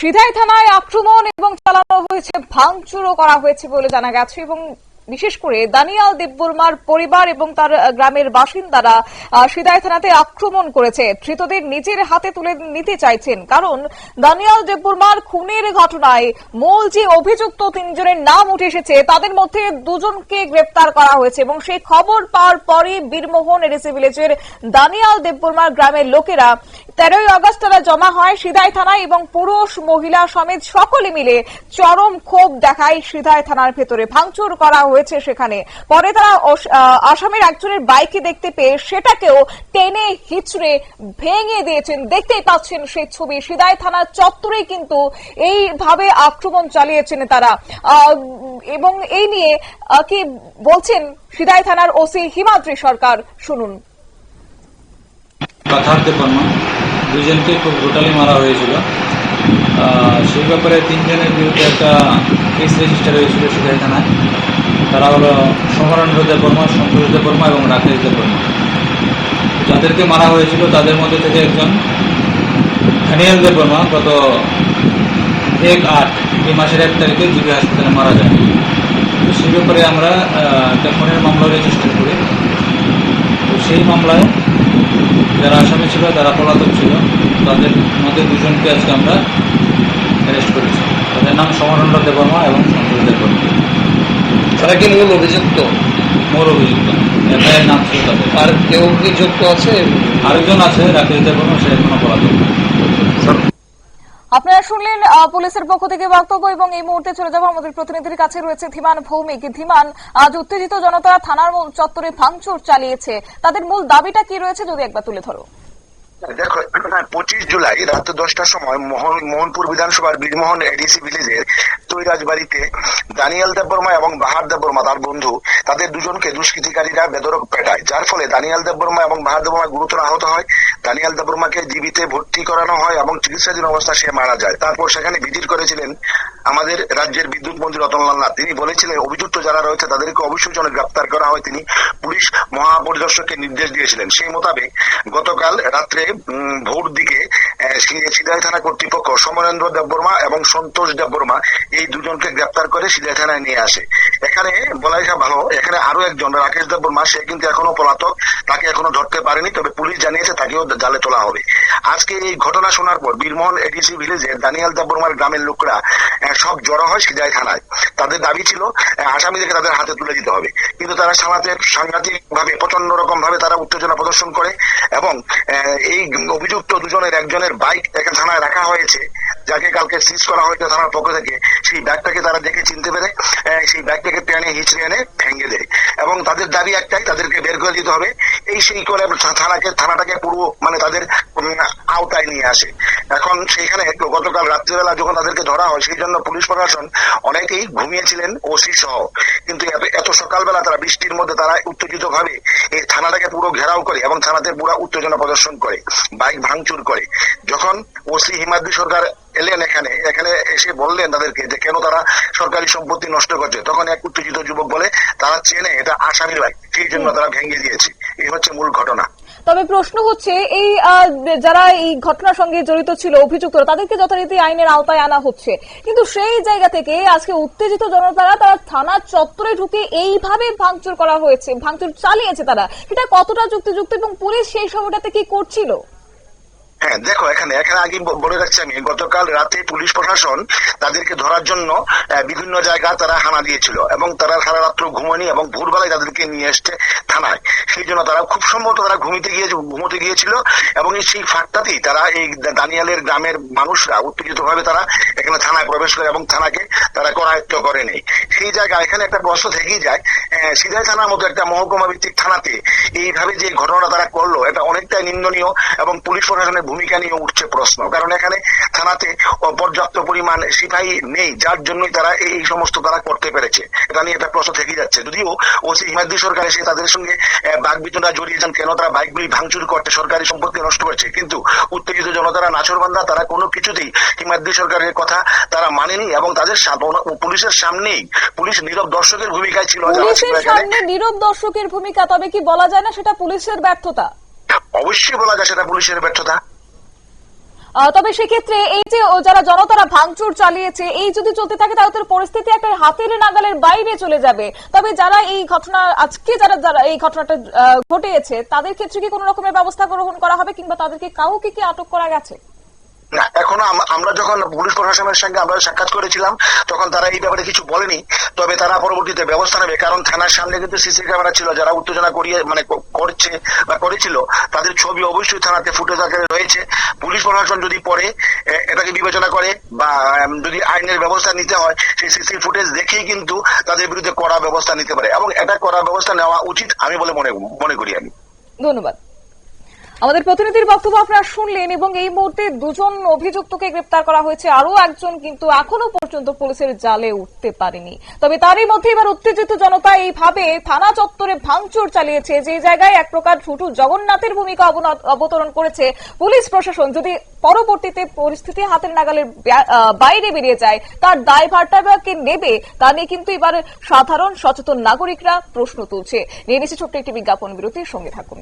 সিধাই থানায় আক্রমণ এবং চালানো হয়েছে ভাঙচুরও করা হয়েছে বলে জানা গেছে এবং বিশেষ করে দানিয়াল দেববর্মার পরিবার এবং তার গ্রামের বাসিন্দারা সিদাই থানাতে আক্রমণ করেছে। ধৃতদের নিজের হাতে তুলে নিতে চাইছেন। কারণ দানিয়াল দেববর্মার খুনের ঘটনায় মূল যে অভিযুক্ত তিনজনের নাম উঠে এসেছে, তাদের মধ্যে দুজনকে গ্রেপ্তার করা হয়েছে এবং সেই খবর পাওয়ার পরে বীরমোহন এডিসি ভিলেজের দানিয়াল দেববর্মার গ্রামের লোকেরা তেরোই আগস্ট তারা জমা হয় সিদাই থানায় এবং পুরুষ, মহিলা সমেত সকলে মিলে চরম ক্ষোভ দেখায় সিদাই থানার ভেতরে। ভাঙচুর করা হয়েছে। সেখানে। পরে তারা আসামের একজনের বাইকে দেখতে পেয়ে সেটাকেও টেনে হিচড়ে ভেঙে দিয়েছেন। দেখতেই পাচ্ছেন সেই ছবি। সিদাই থানার চত্বরে কিন্তু এইভাবে আক্রমণ চালিয়েছেন তারা। এবং এই নিয়ে কি বলছেন সিদাই থানার ওসি হিমাদ্রি সরকার? শুনুন। পাথারতে বর্মা দুজনকে খুব ব্রুটালি মারা হয়েছিল। সেই ব্যাপারে তিনজনের বিরুদ্ধে একটা কেস রেজিস্টার হয়েছিল সিধাই থানায়। তারা হলো সমরেন্দ্র দেব বর্মা সন্তোষ দেব বর্মা এবং রাকেশ দেব বর্মা। যাদেরকে মারা হয়েছিল তাদের মধ্যে থেকে একজন খানিয়াল দেব বর্মা গত এক আট এই মাসের এক তারিখে জিবি হাসপাতালে মারা যায়। তো সেই ব্যাপারে আমরা একটা খুনের মামলা রেজিস্টার করি। তো সেই মামলায় যারা আসামি ছিল তারা পলাতক ছিল, তাদের মধ্যে দুজনকে আজকে আমরা অ্যারেস্ট করেছি। তাদের নাম সমরেন্দ্র দেববর্মা এবং দেববর্মা তারা কি মূল অভিযুক্ত? মোর অভিযুক্ত। এফআইআর নাম ছিল তাদের। আর কেউ কি যুক্ত আছে? আরেকজন আছে রাকেশ দেববর্মা সে এখনও পলাতক আপনারা শুনলেন আহ, পুলিশের পক্ষ থেকে বক্তব্য এবং এই মুহূর্তে চলে যাব আমাদের প্রতিনিধির কাছে রয়েছে ধীমান ভৌমিক। ধীমান আজ উত্তেজিত জনতা থানার মূল চত্বরে ভাঙচুর চালিয়েছে। তাদের মূল দাবিটা কি রয়েছে যদি একবার তুলে ধরো। দেখো পঁচিশ জুলাই রাত দশটার সময় মোহন, মোহনপুর বিধানসভার বীরমোহন এডিসি ভিলেজের তৈরাজ বাড়িতে দানিয়াল দেববর্মা এবং বাহার দেববর্মা তার বন্ধু, তাদের দুজনকে দুষ্কৃতিকারীরা বেদরক পেটায়। যার ফলে দানিয়াল দেববর্মা এবং বাহার দেববর্মা গুরুতর আহত হয়। দানিয়াল দেববর্মাকে জীবিতে ভর্তি করানো হয় এবং চিকিৎসাধীন অবস্থা সে মারা যায়। তারপর সেখানে ভিজিট করেছিলেন আমাদের রাজ্যের বিদ্যুৎ মন্ত্রী রতনলাল নাথ। তিনি বলেছিলেন, অভিযুক্ত যারা রয়েছে, তাদেরকে অবশ্যই যেন গ্রেপ্তার করা হয়। তিনি পুলিশ মহাপরিদর্শককে নির্দেশ দিয়েছিলেন। সেই মোতাবেক গতকাল রাত্রে ভোর দিকে আহ, সি- থানা কর্তৃপক্ষ সমরেন্দ্র দেববর্মা এবং সন্তোষ দেববর্মা এই দুজনকে গ্রেপ্তার করে সিদাই থানায় নিয়ে আসে। এখানে বলাই যা ভালো, এখানে আরও একজন, রাকেশ দেববর্মা সে কিন্তু এখনও পলাতক, তাকে এখনও ধরতে পারেনি, তবে পুলিশ জানিয়েছে তাকেও জালে তোলা হবে। আজকে এই ঘটনা শোনার পর বীরমোহন এডিসি ভিলেজে দানিয়াল দেববর্মার গ্রামের লোকরা সব জড়ো হয় সিদাই থানায়। তাদের দাবি ছিল আসামিদেরকে তাদের হাতে তুলে দিতে হবে। কিন্তু তারা সামাজের সাংঘাতিক ভাবে প্রচণ্ড রকম ভাবে তারা উত্তেজনা প্রদর্শন করে এবং এই অভিযুক্ত দুজনের একজনের বাইক এখানে থানায় রাখা হয়েছে। যাকে কালকে সিজ করা হয়েছে থানার পক্ষ থেকে, সেই ব্যাগটাকে তারা দেখে চিনতে পেরে সেই ব্যাগটাকে টেনে হিচড়ে এনে ভেঙে দেয়। এবং তাদের দাবি একটাই, তাদেরকে বের করে দিতে হবে। এই সেই করে থানাকে, থানাটাকে পুরো মানে তাদের আওতায় নিয়ে আসে। এখন সেইখানে গতকাল রাত্রিবেলা যখন তাদেরকে ধরা হয়, সেই জন্য পুলিশ প্রশাসন অনেকেই ঘুমিয়েছিলেন ওসি সহ। কিন্তু এত সকালবেলা তারা বৃষ্টির মধ্যে তারা উত্তেজিত ভাবে এই থানাটাকে পুরো ঘেরাও করে এবং থানাতে পুরো উত্তেজনা প্রদর্শন করে, বাইক ভাঙচুর করে। যখন ওসি হিমাদ্রি সরকার এলেন এখানে এখানে এসে বললেন তাদেরকে যে কেন তারা সরকারি সম্পত্তি নষ্ট করছে, তখন এক উত্তেজিত যুবক বলে, তারা চেনে, এটা আসামি বাইক সেই জন্য তারা ভেঙে দিয়েছে। এই হচ্ছে মূল ঘটনা। তবে প্রশ্ন হচ্ছে, এই যারা এই ঘটনার সঙ্গে জড়িত ছিল অভিযুক্ত তাদেরকে যথারীতি আইনের আওতায় আনা হচ্ছে। কিন্তু সেই জায়গা থেকে আজকে উত্তেজিত জনতারা তারা থানার চত্বরে ঢুকে এইভাবে ভাঙচুর করা হয়েছে, ভাঙচুর চালিয়েছে তারা। এটা কতটা যুক্তিযুক্ত এবং পুলিশ সেই সময়টাতে কি করছিল? হ্যাঁ দেখো, এখানে এখানে আগে বলে রাখছি আমি, গতকাল রাতে পুলিশ প্রশাসন তাদেরকে ধরার জন্য বিভিন্ন জায়গা তারা হানা দিয়েছিল এবং তারা সারা রাত্র ঘুমানি এবং ভোরবেলায় তাদেরকে নিয়ে এসছে থানায়। সেই জন্য তারা খুব সম্ভবত তারা ঘুমিতে গিয়ে ঘুমোতে গিয়েছিল এবং সেই ফাঁকটাতেই তারা এই দানিয়ালের গ্রামের মানুষরা উত্তেজিত ভাবে তারা এখানে থানায় প্রবেশ করে এবং থানাকে তারা করায়ত্ত করে নেই সেই জায়গায় এখানে একটা প্রশ্ন থেকেই যায়। সিধাই থানার মতো একটা মহকুমা ভিত্তিক থানাতে এইভাবে যে ঘটনাটা তারা করল, এটা অনেকটাই নিন্দনীয় এবং পুলিশ প্রশাসনের ভূমিকা নিয়ে উঠছে প্রশ্ন। কারণ এখানে থানাতে পর্যাপ্ত পরিমাণ সিপাহী নেই, যার জন্যই তারা এই সমস্ত তারা করতে পেরেছে। এটা নিয়ে একটা প্রশ্ন থেকেই যাচ্ছে। যদিও ওসি হিমাদ্রি সরকার এসে তাদের সঙ্গে বাঘ বিতনটা জড়িয়েছেন, কেন তারা বাইকগুলি ভাঙচুর করতে সরকারি সম্পত্তি নষ্ট করছে। কিন্তু উত্তেজিত জনতারা নাচরবান্ধা তারা কোনো কিছুতেই হিমাদ্রি সরকারের কথা তারা মানেনি এবং তাদের পুলিশের সামনেই পুলিশ নীরব দর্শকের ভূমিকায় ছিল পুলিশের সামনে নীরব দর্শকের ভূমিকা তবে কি বলা যায় না সেটা পুলিশের ব্যর্থতা? অবশ্যই বলা যায় সেটা পুলিশের ব্যর্থতা। তবে সেক্ষেত্রে এই যে যারা জনতারা ভাঙচুর চালিয়েছে এই যদি চলতে থাকে তাহলে তো পরিস্থিতি একটা হাতের নাগালের বাইরে চলে যাবে। তবে যারা এই ঘটনা আজকে যারা যারা এই ঘটনাটা আহ, ঘটিয়েছে তাদের ক্ষেত্রে কি কোনো রকমের ব্যবস্থা গ্রহণ করা হবে কিংবা তাদেরকে কাউকে কি আটক করা গেছে? না, এখনও আমরা যখন পুলিশ প্রশাসনের সঙ্গে আমরা সাক্ষাৎ করেছিলাম, তখন তারা এই ব্যাপারে কিছু বলেনি। তবে তারা পরবর্তীতে ব্যবস্থা নেবে, কারণ থানার সামনে কিন্তু সিসি ক্যামেরা ছিল, যারা উত্তেজনা করিয়ে মানে করছে বা করেছিল, তাদের ছবি অবশ্যই থানাতে ফুটেজ আকারে রয়েছে। পুলিশ প্রশাসন যদি পরে এটাকে বিবেচনা করে বা যদি আইনের ব্যবস্থা নিতে হয়, সেই সিসি ফুটেজ দেখেই কিন্তু তাদের বিরুদ্ধে কড়া ব্যবস্থা নিতে পারে। এবং এটা কড়া ব্যবস্থা নেওয়া উচিত, আমি বলে মনে মনে করি আমি। ধন্যবাদ। আমাদের প্রতিনিধির বক্তব্য আপনারা শুনলেন এবং এই মুহূর্তে দুজন অভিযুক্তকে গ্রেপ্তার করা হয়েছে। আরও একজন কিন্তু এখনও পর্যন্ত পুলিশের জালে উঠতে পারেনি। তবে তারই মধ্যে এবার উত্তেজিত জনতা এইভাবে থানা চত্বরে ভাঙচুর চালিয়েছে। যে জায়গায় এক প্রকার ছোট জগন্নাথের ভূমিকা অবতরণ করেছে পুলিশ প্রশাসন, যদি পরবর্তীতে পরিস্থিতি হাতের নাগালের বাইরে বেরিয়ে যায়, তার দায়ভারটা কে নেবে, তা নিয়ে কিন্তু এবার সাধারণ সচেতন নাগরিকরা প্রশ্ন তুলছে। নিয়ে নিচ্ছে ছোট্ট একটি বিজ্ঞাপন বিরতির সঙ্গে থাকুন।